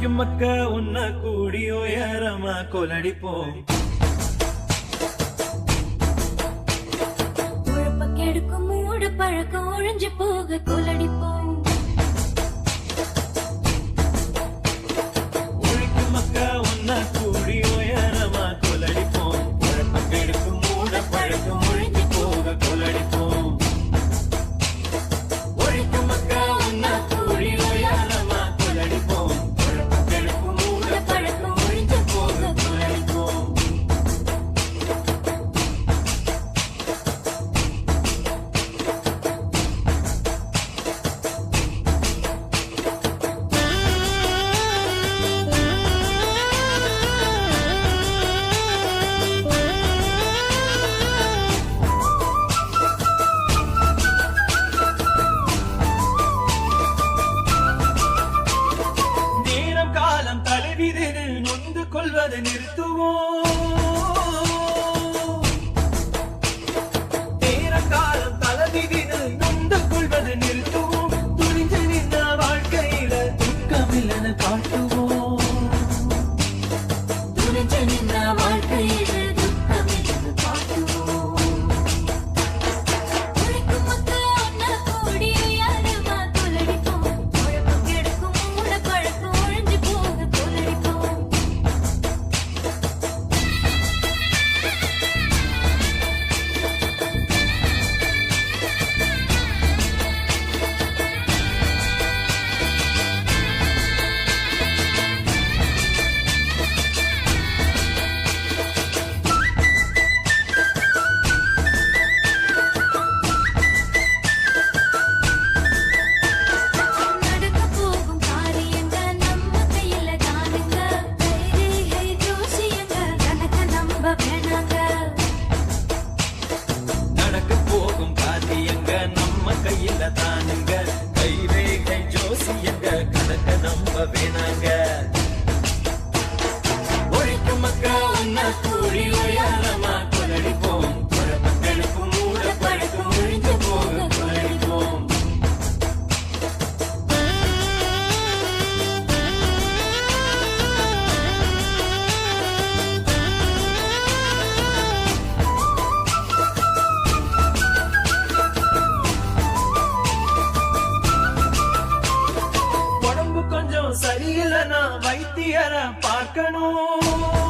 நிக்கும் மக்க உன்ன கூடி உயரமா கொலடிப்போம் பழக்கம் ஒழிஞ்சு போக கொலடிப்போம் கொள்வதை நிறுத்துவோம். நேரங்காலம் தலைவிதினு நொந்து கொள்வதை நிறுத்துவோம். துணிஞ்சு நின்ன வாழ்க்கையில துக்கமில்லன்னு காட்டுவோம். சரியில்லைன்னா வைத்தியரை பார்க்கணும்.